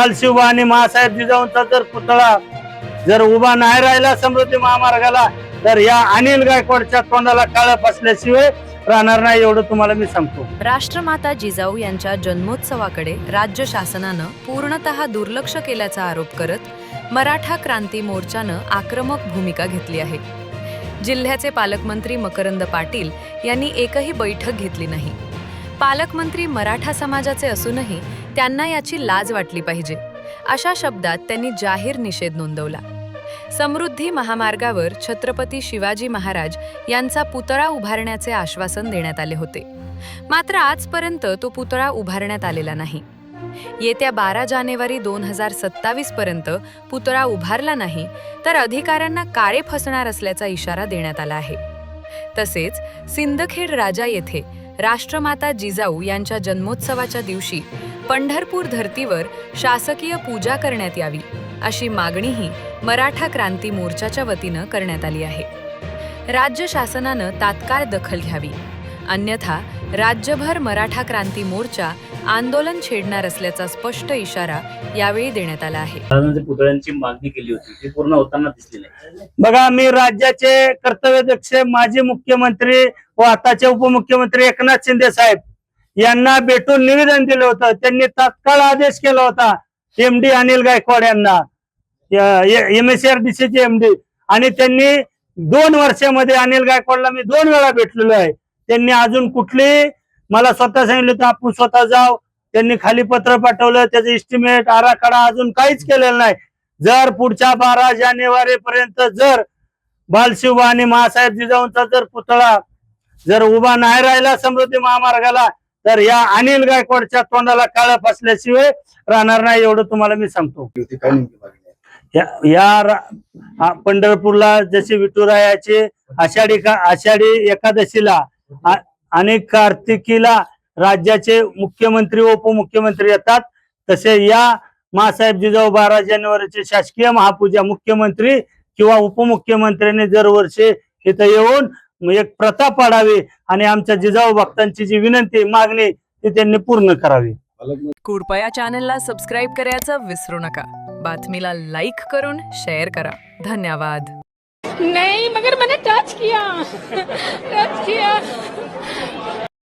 लाल आणि महासाहेब जिजाऊंचा जर पुतळा जर उभा नाही राहिला समृद्धी महामार्गाला तर या अनिल गायकवाडच्या तोंडाला काळ फसल्याशिवाय राहणार नाही एवढं तुम्हाला मी सांगतो. राष्ट्रमाता जिजाऊ यांच्या जन्मोत्सवाकडे राज्य शासनानं पूर्णतः दुर्लक्ष केल्याचा आरोप करत मराठा क्रांती मोर्चानं आक्रमक भूमिका घेतली आहे. जिल्ह्याचे पालकमंत्री मकरंद पाटील यांनी एकही बैठक घेतली नाही. पालकमंत्री मराठा समाजाचे असूनही त्यांना याची लाज वाटली पाहिजे. अशा शब्दात त्यांनी जाहीर निषेध नोंदवला. समृद्धी महामार्गावर छत्रपती शिवाजी महाराज यांचा पुतळा उभारण्याचे आश्वासन देण्यात आले होते. मात्र आजपर्यंत तो पुतळा उभारण्यात आलेला नाही. येत्या बारा जानेवारी दोन हजार सत्तावीस पर्यंत पुतळा उभारला नाही तर अधिकाऱ्यांना काळे फसणार असल्याचा इशारा देण्यात आला आहे. तसेच सिंदखेड राजा येथे राष्ट्रमाता जिजाऊ यांच्या जन्मोत्सवाच्या दिवशी पंढरपूर धर्तीवर शासकीय पूजा करण्यात यावी अशी मागणीही मराठा क्रांती मोर्चाच्या वतीनं करण्यात आली आहे. राज्य शासनानं तात्काळ दखल घ्यावी अन्यथा राज्यभर मराठा क्रांती मोर्चा आंदोलन छेडणार असल्याचा स्पष्ट इशारा यावेळी देण्यात आला आहे. पुतळ्यांची मागणी केली होती ती पूर्ण होताना दिसली नाही. बघा मी राज्याचे कर्तव्यदक्ष माजी मुख्यमंत्री व आताचे उपमुख्यमंत्री एकनाथ शिंदे साहेब यांना भेटून निवेदन दिलं होतं. त्यांनी तात्काळ आदेश केला होता एम डी अनिल गायकवाड यांना. एम एस आर डी चे एम डी आणि त्यांनी दोन वर्षामध्ये अनिल गायकवाडला मी दोन वेळा भेटलेलो आहे. त्यांनी अजून कुठली मला स्वतः सांगितलं होतं आपण स्वतः जाव. त्यांनी खाली पत्र पाठवलं त्याचं इस्टिमेट आराखडा अजून काहीच केलेलं नाही. जर पुढच्या बारा जानेवारी पर्यंत जर बालशिवबा आणि महासाहेब जिजाऊंचा जर पुतळा जर उभा नाही राहिला समृद्धी महामार्गाला तर या अनिल गायकवाडच्या तोंडाला काळं फसल्याशिवाय राहणार नाही एवढं तुम्हाला मी सांगतो? या- या पंढरपूरला जसे विठुरायाचे आषाढी आषाढी एकादशीला आणि कार्तिकीला राज्याचे मुख्यमंत्री व उपमुख्यमंत्री येतात. तसे या मासाहेब जिजाऊ बारा जानेवारीची शासकीय महापूजा मुख्यमंत्री किंवा उपमुख्यमंत्र्यांनी दरवर्षी इथं येऊन एक प्रथा पाडावी आणि आमच्या जिजाऊ भक्तांची जी विनंती मागणी ती त्यांनी पूर्ण करावी. कृपया चॅनलला सबस्क्राईब करायचं विसरू नका. बातमीला लाईक करून शेअर करा. धन्यवाद. नहीं मगर मैंने टच किया. Touch KIA.